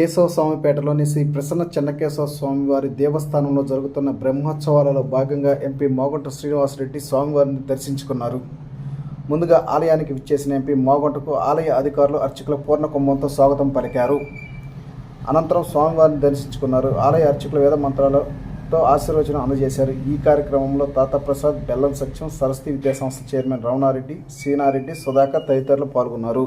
కేశవ స్వామిపేటలోని శ్రీ ప్రసన్న చెన్నకేశవ స్వామివారి దేవస్థానంలో జరుగుతున్న బ్రహ్మోత్సవాలలో భాగంగా ఎంపీ మోగంట శ్రీనివాసరెడ్డి స్వామివారిని దర్శించుకున్నారు. ముందుగా ఆలయానికి విచ్చేసిన ఎంపీ మోగంటకు ఆలయ అధికారులు అర్చకుల పూర్ణ కుంభంతో స్వాగతం పలికారు. అనంతరం స్వామివారిని దర్శించుకున్నారు. ఆలయ అర్చకుల వేద మంత్రాలతో ఆశీర్వచనం అందజేశారు. ఈ కార్యక్రమంలో తాతాప్రసాద్ బెల్లం సత్యం సరస్వతి విద్యాసంస్థ చైర్మన్ రమణారెడ్డి సీనారెడ్డి సుధాకర్ తదితరులు పాల్గొన్నారు.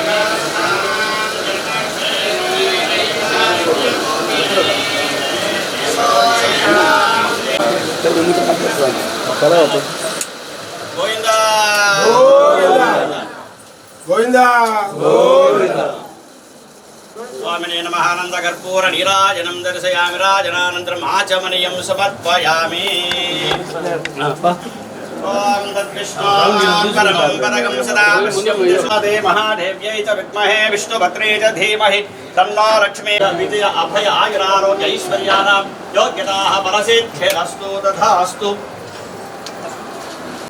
चला होते तो। गोविंदा। गोविंदा। गोविंदा। गोविंदा। स्वामिने नमः आनन्द कर्पूर नीराजनं दर्शयामि राजनानन्तरम् आचमनीयं समर्पयामि। ॐ तद्विष्णुकरमं परगं सदा पश्यते महादेव्यै च विद्महे विष्णुभद्रे च धीमहि तन्नो लक्ष्मी विजय अभय आयुरारोग्य ऐश्वर्याणां योग्यताः परसिद्धिरस्तु तथास्तु।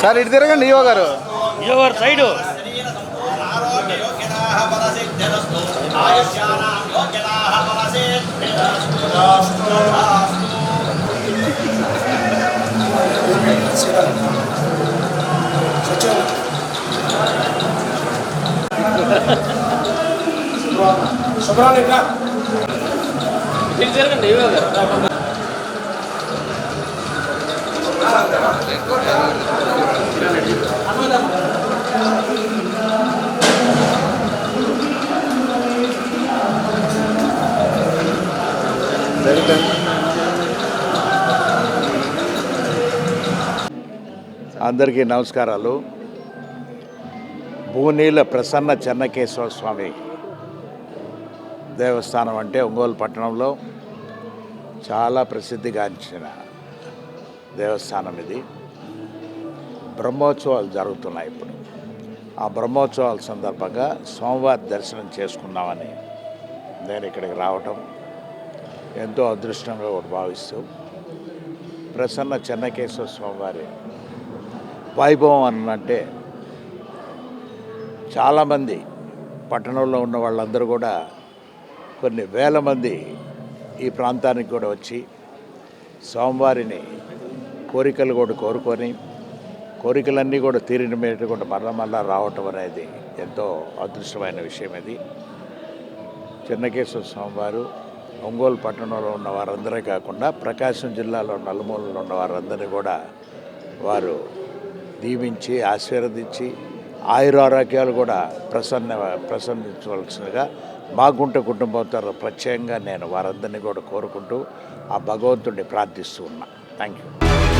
సార్ ఇటు తిరగండి ఈవో గారు. ఎవరు సైడు. ఆయుష్యానాం యోగ్యతాః శుభ్రాన్ని ఇట్లా ఇటు జరగండి ఇవే గారు అందరికీ నమస్కారాలు. భూనీల ప్రసన్న చెన్నకేశ్వర స్వామి దేవస్థానం అంటే ఒంగోలు పట్టణంలో చాలా ప్రసిద్ధిగాంచిన దేవస్థానం ఇది. బ్రహ్మోత్సవాలు జరుగుతున్నాయి ఇప్పుడు. ఆ బ్రహ్మోత్సవాల సందర్భంగా సోమవారి దర్శనం చేసుకుందామని నేను ఇక్కడికి రావటం ఎంతో అదృష్టంగా ఒకటి భావిస్తూ ప్రసన్న చెన్నకేశ్వర స్వామివారి వైభవం అనంటే చాలామంది పట్టణంలో ఉన్న వాళ్ళందరూ కూడా కొన్ని వేల మంది ఈ ప్రాంతానికి కూడా వచ్చి స్వామివారిని కోరికలు కూడా కోరుకొని కోరికలన్నీ కూడా తీరిన మీద కూడా మరల మళ్ళా రావటం అనేది ఎంతో అదృష్టమైన విషయం ఇది. చెన్నకేశ్వర స్వామివారు ఒంగోలు పట్టణంలో ఉన్న వారందరే కాకుండా ప్రకాశం జిల్లాలో నలుమూలలో ఉన్న వారందరినీ కూడా వారు దీవించి ఆశీర్వదించి ఆయురారోగ్యాలు కూడా ప్రసన్న ప్రసన్నించవలసిందిగా మాగుంట కుటుంబం కుటుంబంతో ప్రత్యేకంగా నేను వారందరినీ కూడా కోరుకుంటూ ఆ భగవంతుడిని ప్రార్థిస్తూ ఉన్నా. Thank you